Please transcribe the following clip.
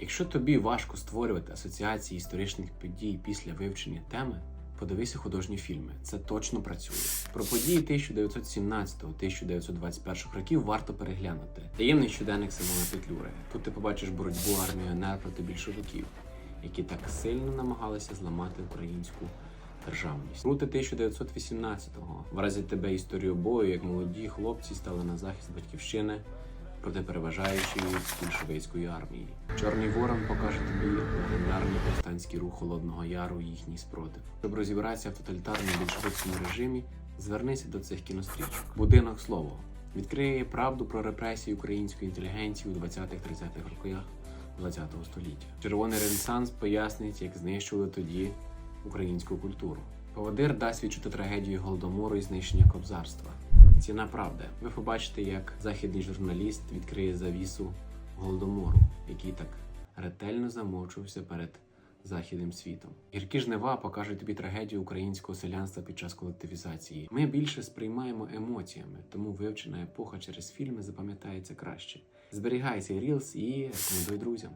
Якщо тобі важко створювати асоціації історичних подій після вивчення теми, подивися художні фільми. Це точно працює. Про події 1917-1921 років варто переглянути. Таємний щоденник Симона Петлюри. Тут ти побачиш боротьбу армії НР проти більшовиків, які так сильно намагалися зламати українську державність. Крути 1918-го вразить тебе історію бою, як молоді хлопці стали на захист батьківщини проти переважаючої більшовицької армії. Чорний ворон покаже тобі легендарний повстанський рух Холодного Яру і їхній спротив. Щоб розібратися в тоталітарному більшовицькому режимі, звернися до цих кінострічок. Будинок слово відкриє правду про репресії української інтелігенції у 20-30-х роках ХХ століття. Червоний ренесанс пояснить, як знищували тоді українську культуру. Поводир дасть відчути трагедію голодомору і знищення кобзарства. Ціна правди. Ви побачите, як західний журналіст відкриє завісу голодомору, який так ретельно замовчувався перед західним світом. Гіркі жнива покажуть тобі трагедію українського селянства під час колективізації. Ми більше сприймаємо емоціями, тому вивчена епоха через фільми запам'ятається краще. Зберігай цей рілс і рекомендуй друзям.